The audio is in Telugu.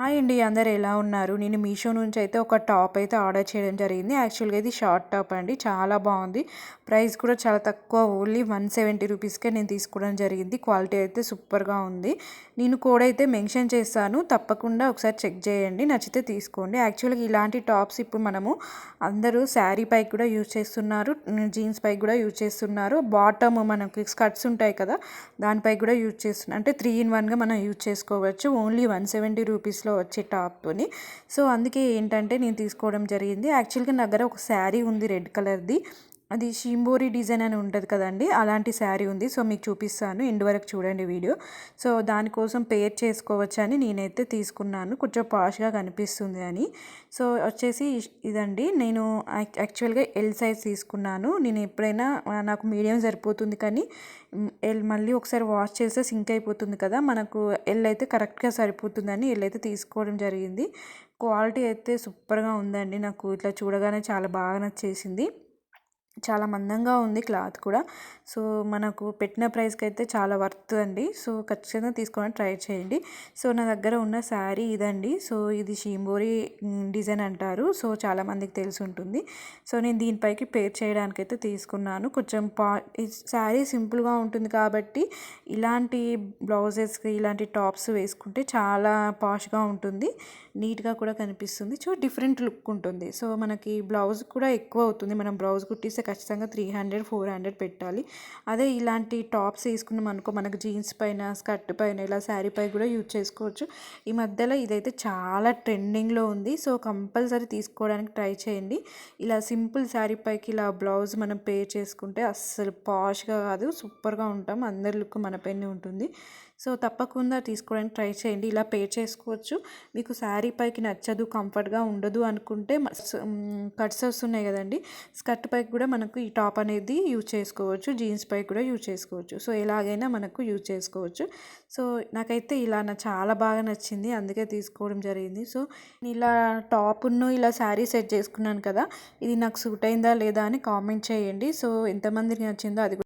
హాయ్ అండి అందరు ఎలా ఉన్నారు? నేను మీషో నుంచి అయితే ఒక టాప్ అయితే ఆర్డర్ చేయడం జరిగింది. యాక్చువల్గా ఇది షార్ట్ టాప్ అండి చాలా బాగుంది. ప్రైస్ కూడా చాలా తక్కువ ఓన్లీ వన్ సెవెంటీ రూపీస్కే నేను తీసుకోవడం జరిగింది. క్వాలిటీ అయితే సూపర్గా ఉంది. నేను కోడ్ అయితే మెన్షన్ చేస్తాను తప్పకుండా ఒకసారి చెక్ చేయండి నచ్చితే తీసుకోండి. యాక్చువల్గా ఇలాంటి టాప్స్ ఇప్పుడు మనము అందరూ శారీ పైకి కూడా యూజ్ చేస్తున్నారు జీన్స్ పైకి కూడా యూజ్ చేస్తున్నారు. బాటమ్ మనకి స్కర్ట్స్ ఉంటాయి కదా దానిపై కూడా యూజ్ చేస్తున్నారు. అంటే త్రీ ఇన్ వన్గా మనం యూజ్ చేసుకోవచ్చు. ఓన్లీ వన్ సెవెంటీ రూపీస్లో వచ్చే టాప్తోని సో అందుకే ఏంటంటే నేను తీసుకోవడం జరిగింది. యాక్చువల్గా నా దగ్గర ఒక శారీ ఉంది రెడ్ కలర్ది. అది షీంబోరి డిజైన్ అని ఉంటుంది కదండి అలాంటి శారీ ఉంది. సో మీకు చూపిస్తాను. ఎండ్ వరకు చూడండి వీడియో. సో దానికోసం పేర్ చేసుకోవచ్చని నేనైతే తీసుకున్నాను. కొంచెం పాష్గా కనిపిస్తుంది అని. సో వచ్చేసి ఇదండి. నేను యాక్చువల్గా ఎల్ సైజ్ తీసుకున్నాను. నేను ఎప్పుడైనా నాకు మీడియం సరిపోతుంది కానీ ఎల్ మళ్ళీ ఒకసారి వాష్ చేస్తే సింక్ అయిపోతుంది కదా మనకు ఎల్ అయితే కరెక్ట్గా సరిపోతుందని ఎల్ అయితే తీసుకోవడం జరిగింది. క్వాలిటీ అయితే సూపర్గా ఉందండి. నాకు ఇట్లా చూడగానే చాలా బాగా నచ్చేసింది. చాలా మందంగా ఉంది క్లాత్ కూడా. సో మనకు పెట్టిన ప్రైస్కి అయితే చాలా వర్త్ అండి. సో ఖచ్చితంగా తీసుకోవడానికి ట్రై చేయండి. సో నా దగ్గర ఉన్న శారీ ఇదండి. సో ఇది షీంబోరి డిజైన్ అంటారు. సో చాలామందికి తెలిసి ఉంటుంది. సో నేను దీనిపైకి పేర్ చేయడానికి అయితే తీసుకున్నాను. కొంచెం పా శారీ సింపుల్గా ఉంటుంది కాబట్టి ఇలాంటి బ్లౌజెస్కి ఇలాంటి టాప్స్ వేసుకుంటే చాలా పాష్గా ఉంటుంది. నీట్గా కూడా కనిపిస్తుంది. సో డిఫరెంట్ లుక్ ఉంటుంది. సో మనకి బ్లౌజ్ కూడా ఎక్కువ అవుతుంది. మనం బ్లౌజ్ కుట్టిస్తే ఖచ్చితంగా త్రీ హండ్రెడ్ ఫోర్ హండ్రెడ్ పెట్టాలి. అదే ఇలాంటి టాప్స్ వేసుకున్నాం అనుకో మనకు జీన్స్ పైన స్కర్ట్ పైన ఇలా శారీ పై కూడా యూజ్ చేసుకోవచ్చు. ఈ మధ్యలో ఇదైతే చాలా ట్రెండింగ్లో ఉంది. సో కంపల్సరీ తీసుకోవడానికి ట్రై చేయండి. ఇలా సింపుల్ శారీ పైకి ఇలా బ్లౌజ్ మనం పే చేసుకుంటే అస్సలు పాష్గా కాదు సూపర్గా ఉంటాం. అందరి లుక్ మన పైన ఉంటుంది. సో తప్పకుండా తీసుకోవడానికి ట్రై చేయండి. ఇలా పే చేసుకోవచ్చు. మీకు శారీ పైకి నచ్చదు కంఫర్ట్గా ఉండదు అనుకుంటే కట్స్ వస్తున్నాయి కదండి. స్కర్ట్ పైకి కూడా మనం మనకు ఈ టాప్ అనేది యూజ్ చేసుకోవచ్చు జీన్స్ పై కూడా యూజ్ చేసుకోవచ్చు. సో ఎలాగైనా మనకు యూజ్ చేసుకోవచ్చు. సో నాకైతే ఇలా నా చాలా బాగా నచ్చింది. అందుకే తీసుకోవడం జరిగింది. సో ఇలా టాప్ను ఇలా శారీ సెట్ చేసుకున్నాను కదా ఇది నాకు సూట్ అయిందా లేదా అని కామెంట్ చేయండి. సో ఎంతమందికి నచ్చిందో అది